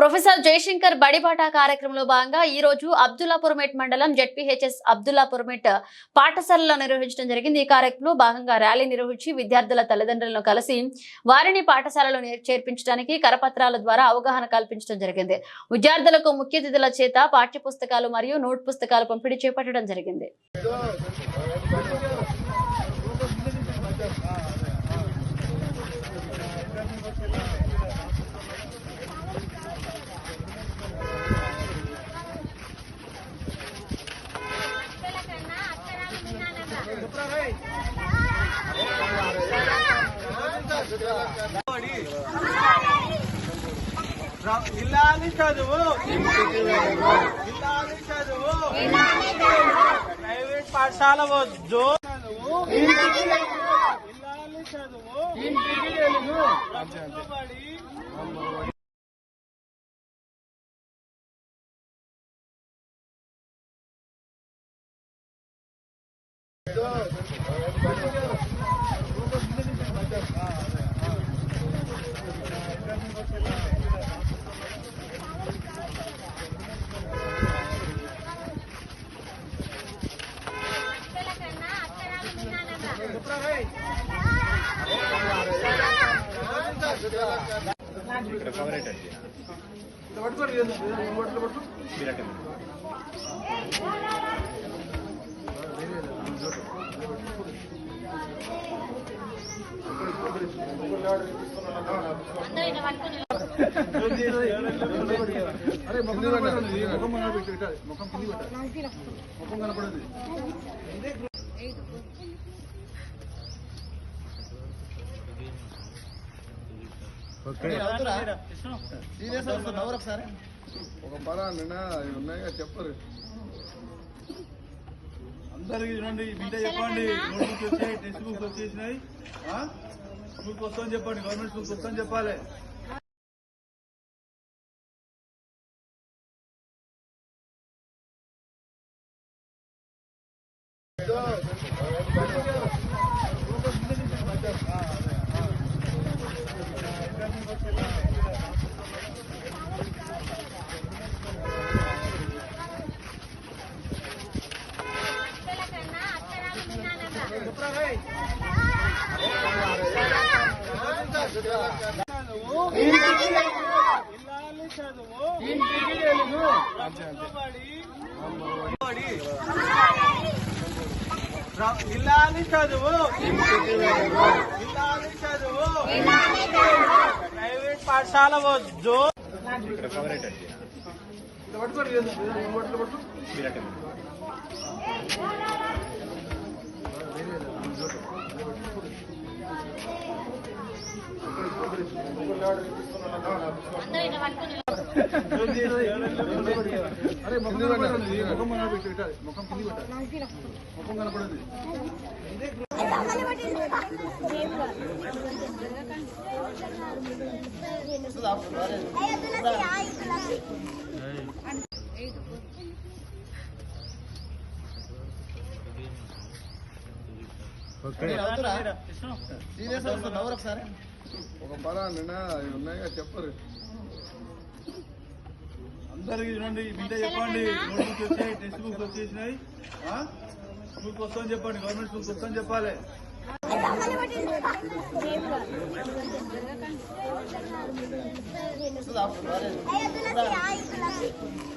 Professor Jayashankar బడిబాట కార్యక్రమంలో భాగంగా ఈ రోజు అబ్దుల్లాపురమేట్ మండలం జెడ్పీహెచ్ఎస్ అబ్దుల్లాపురమేట్ పాఠశాలలో నిర్వహించడం జరిగింది. ఈ కార్యక్రమంలో భాగంగా ర్యాలీ నిర్వహించి విద్యార్థుల తల్లిదండ్రులను కలిసి వారిని పాఠశాలలో చేర్పించడానికి కరపత్రాల ద్వారా అవగాహన కల్పించడం జరిగింది. విద్యార్థులకు ముఖ్య అతిథుల చేత పాఠ్య పుస్తకాలు మరియు నోట్ పుస్తకాలు పంపిణీ చేపట్టడం జరిగింది. ఇల్లాలి చదువు. ఇల్లాలి చదువు. ప్రైవేట్ పాఠశాల వద్దు. చదువు. ఇల్లాలి చదువు ప్రభుత్వ బడి అరే ముఖం కనపడదు ముఖం కనపడదు పెట్టాలి ముఖం కనపడదు ఒక పద ఉన్నాయిగా చెప్పరు. అందరికి చూడండి బిడ్డ చెప్పండి. నోట్బుక్స్ వచ్చాయి టెక్స్ట్ బుక్స్ వచ్చేసినాయి స్కూల్కి వస్తామని చెప్పండి గవర్నమెంట్ స్కూల్కి వస్తామని చెప్పాలి. ఇల్లాలి ఇల్లాలి చదువు ఇల్లాలి చదువు ప్రైవేట్ పాఠశాల వద్దు అరే ముఖం కనపడదు ముఖం కనపడదు ఇటు, ఇటు, ముఖం కింది పెట్టాలి ముఖం కనపడదు ఒక పద నిన్న ఇవి ఉన్నాయిగా చెప్పరు. అందరికి చూడండి బిడ్డ చెప్పండి. నోట్బుక్స్ వచ్చాయి టెక్స్ట్ బుక్స్ వచ్చేసినాయి. స్కూల్కి వస్తామని చెప్పండి గవర్నమెంట్ స్కూల్కి వస్తామని చెప్పాలి. అయ్యో